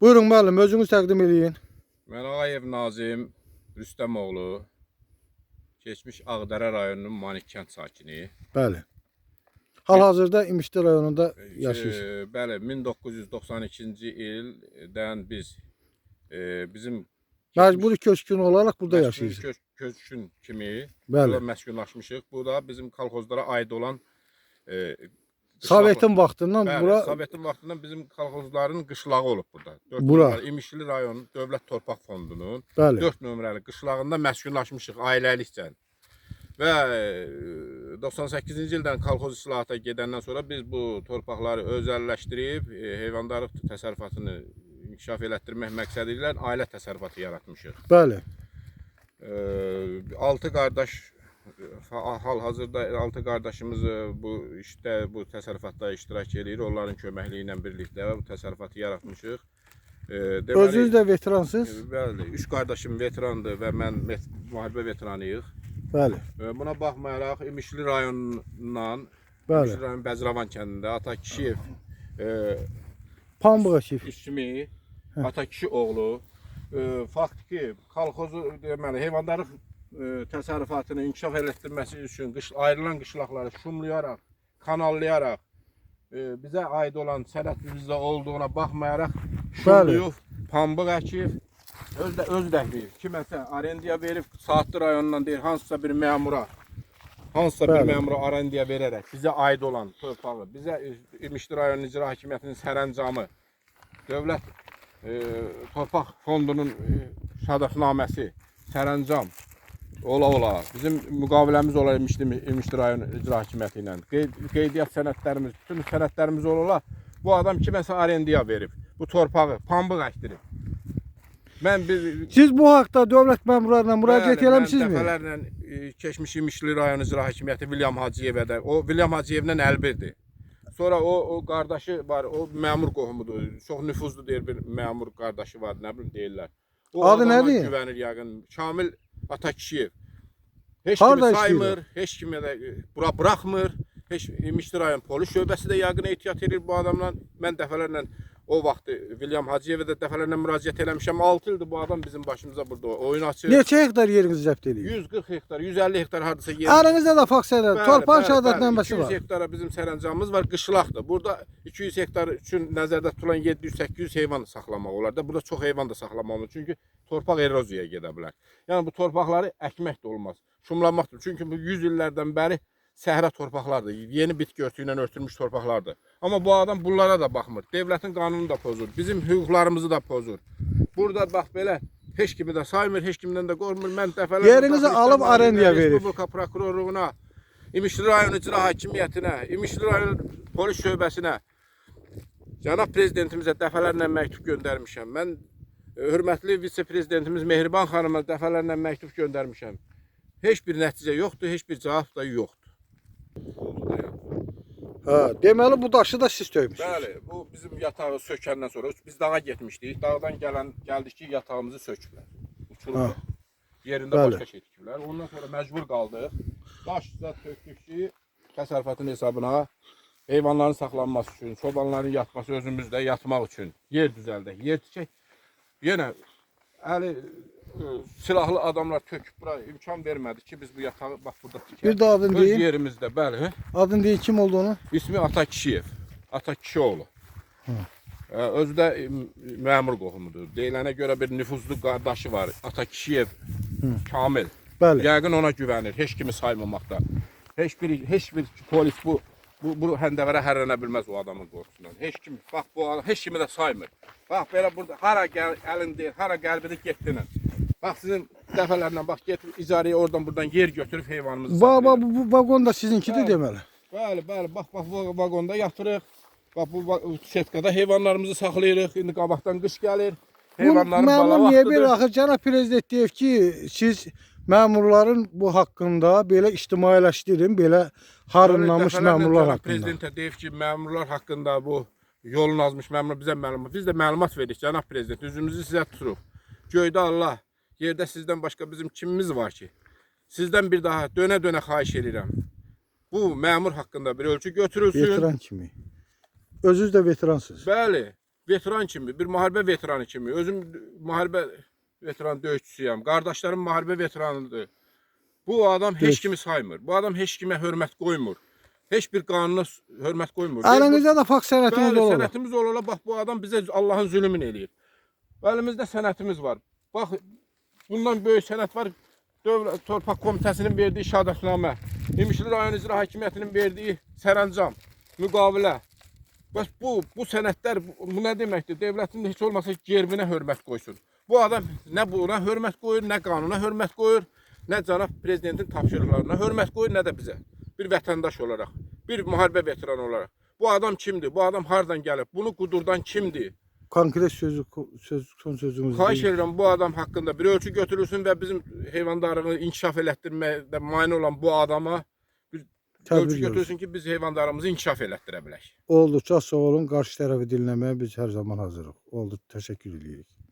Buyurun müəllim, özünüz təqdim eləyin. Mən Ağayev Nazim Rüstəmoğlu, keçmiş Ağdərə rayonunun Manik kənd sakini. Bəli. Hal-hazırda İmişli rayonunda yaşayırsınız. Ee, bəli, 1992-ci ildən biz e, bizim Məcburi köçkün olaraq burada məskun yaşayırsınız. kö köçkün kimi Bəli. burada məskunlaşmışıq. Bu da bizim kolxozlara aid olan e, Sovetin vaxtından Bəli, bura Sovetin vaxtından bizim kolxozların qışlağı olub burada. 4 Bura. nömrəli İmişli rayon Dövlət Torpaq Fondunun bəli. 4 nömrəli qışlağında məskunlaşmışıq ailəlikcə. Və e, 98-ci ildən kolxoz islahata gedəndən sonra biz bu torpaqları özəlləşdirib e, heyvandarlıq təsərrüfatını inkişaf elətdirmək məqsədi ilə ailə təsərrüfatı yaratmışıq. Bəli. 6 qardaş hal-hazırda 6 qardaşımız e, bu işdə bu təsərrüfatda iştirak edir. Onların köməkliyi ilə birlikdə bu təsərrüfatı yaratmışıq. E, deməli- Özünüz də veteransınız. Bəli, üç qardaşım veterandır və mən müharibə veteranıyıq. Bəli. E, Buna baxmayaraq İmişli rayonundan, Bəli. İmişli rayon Bəzravan kəndində Ata Kişiyev e, Pambığa şif. ismi Ata Kişi oğlu e, faktiki kolxozu deməli heyvandarlıq e, təsərrüfatını inkişaf elətdirməsi üçün qış ayrılan qışlaqları şumlayaraq, kanallayaraq e, bizə aid olan sənət bizdə olduğuna baxmayaraq şumluyub, pambıq əkib öz də öz də bir kiməsə arendaya verib Saatlı rayonundan deyir hansısa bir məmura hansısa bir məmura arendaya verərək bizə aid olan torpağı, bizə e, İmişli rayon icra hakimiyyətinin sərəncamı dövlət e, torpaq fondunun e, şərəfnaməsi, sərəncam ola ola bizim müqaviləmiz ola İmişli, İmişli rayon icra hakimiyyəti ilə qeyd, qeydiyyat sənədlərimiz, bütün sənədlərimiz ola ola bu adam kiməsə arendaya verib bu torpağı pambıq əkdirib. Mən bir Siz bu haqda dövlət məmurlarına müraciət eləmisizmi? Mən dəfələrlə e, keçmiş İmişli rayon icra hakimiyyəti William Hacıyevə də, o William Hacıyevlə əlbirdir. Sonra o o qardaşı var, o məmur qohumudur. Çox nüfuzlu deyir bir məmur qardaşı var, nə bilim deyirlər. O Adı nədir? Güvənir yəqin. Şamil Atakişiyev. Heç Harda kimi saymır, heç kimə də e, bura buraxmır. Heç İmişli rayon polis şöbəsi də yəqin ehtiyat edir bu adamla. Mən dəfələrlə o vaxt William Hacıyevə də dəfələrlə müraciət eləmişəm. 6 ildir bu adam bizim başımıza burada oyun açır. Neçə hektar yerinizi zəbt edin? 140 hektar, 150 hektar hardasa yer. Əlinizdə də Bəli, torpaq bəli, şəhadət bəli. nəməsi 200 var. hektara bizim sərəncamımız var, qışlaqdır. Burada 200 hektar üçün nəzərdə tutulan 700-800 heyvan saxlamaq olar da. Burada çox heyvan da saxlamaq olur. Çünki torpaq eroziyaya gedə bilər. Yəni bu torpaqları əkmək də olmaz. Şumlamaq da. Çünki bu 100 illərdən bəri səhra torpaqlardır. Yeni bitki örtüyü ilə örtülmüş torpaqlardır. Amma bu adam bunlara da baxmır. Dövlətin qanununu da pozur. Bizim hüquqlarımızı da pozur. Burada bax belə heç kimi də saymır, heç kimdən də qorxmur. Mən dəfələrlə Yerinizi alıb arendaya verib. Respublika prokurorluğuna, İmişli rayon icra hakimiyyətinə, İmişli rayon polis şöbəsinə, cənab prezidentimizə dəfələrlə məktub göndərmişəm. Mən e, hörmətli vitse-prezidentimiz Mehriban xanıma dəfələrlə məktub göndərmişəm. Heç bir nəticə yoxdur, heç bir cavab da yoxdur. Hə, deməli bu daşı da siz tökmüsünüz. Bəli, bu bizim yatağı sökəndən sonra biz dağa getmişdik. Dağdan gələn gəldik ki, yatağımızı söküblər. Uçurublar. Ha. Yerində Bəli. başqa şey tikiblər. Ondan sonra məcbur qaldıq. Daş zət tökdük ki, təsərrüfatın hesabına heyvanların saxlanması üçün, çobanların yatması özümüzdə yatmaq üçün yer düzəldək, yer tikək. Yenə əli silahlı adamlar töküb bura imkan vermədi ki, biz bu yatağı bax burada tikək. Bir də adını Öz deyin. yerimizdə, bəli. Adın deyin kim olduğunu. İsmi Ata Kişiyev. Ata Kişioğlu. Ee, Özü də məmur qohumudur. Deyilənə görə bir nüfuzlu qardaşı var. Ata Kişiyev Kamil. Bəli. Yəqin ona güvənir, heç kimi saymamaqda. Heç bir heç bir polis bu bu, bu həndəvərə hərrənə bilməz o adamın qorxusundan. Heç kim bax bu adam heç kimi də saymır. Bax belə burada hara gəl əlin deyir, hara qəlbini getdinin. Bax sizin dəfələrlə bax get icarəyə oradan buradan yer götürüb heyvanımızı Baba saxlayır. bu, bu vaqon da sizinkidir Bəli. deməli. Bəli, bəli, bax bax bu vaqonda yatırıq. Bax bu setkada heyvanlarımızı saxlayırıq. İndi qabaqdan qış gəlir. Bu Heyvanların bala məmur niyə vaxtıdır. belə axı cənab prezident deyir ki, siz məmurların bu haqqında belə ictimailəşdirin, belə harınlamış Dəfələrlə məmurlar haqqında. Prezidentə deyib ki, məmurlar haqqında bu yolun azmış məmur bizə məlumat. Biz də məlumat veririk cənab prezident. Üzümüzü sizə tuturuq. Göydə Allah, yerdə sizdən başqa bizim kimimiz var ki? Sizdən bir daha dönə-dönə xahiş edirəm. Bu məmur haqqında bir ölçü götürülsün. Veteran kimi. Özünüz də veteransınız. Bəli. veteran kimi, bir müharibə veteranı kimi, özüm müharibə veteran döyüşçüyəm. Qardaşlarım müharibə veteranıdır. Bu adam heç Döyüş. kimi saymır. Bu adam heç kimə hörmət qoymur. Heç bir qanuna hörmət qoymur. Əlinizdə də fakt sənətiniz olur. sənətimiz ola bax bu adam bizə Allahın zülmünü eləyir. Əlimizdə sənətimiz var. Bax bundan böyük sənət var. Dövlət Torpaq Komitəsinin verdiyi şəhadətnamə, İmişli rayon icra hakimiyyətinin verdiyi sərəncam, müqavilə. Bəs bu bu sənədlər bu, bu nə deməkdir? Dövlətin heç olmasa gerbinə hörmət qoysun. Bu adam nə buna hörmət qoyur, nə qanuna hörmət qoyur, nə cənab prezidentin tapşırıqlarına hörmət qoyur, nə də bizə. Bir vətəndaş olaraq, bir müharibə veteranı olaraq. Bu adam kimdir? Bu adam hardan gəlib? Bunu qudurdan kimdir? Konkret sözü söz son sözünüz. Xahiş edirəm bu adam haqqında bir ölçü götürülsün və bizim heyvandarlığı inkişaf elətdirməyə mane olan bu adama bir Təbrik ölçü ediyoruz. götürsün ki, biz heyvandarlığımızı inkişaf elətdirə bilək. Oldu. Çox sağ olun. Qarşı tərəfi dinləməyə biz hər zaman hazırıq. Oldu. Təşəkkür edirik.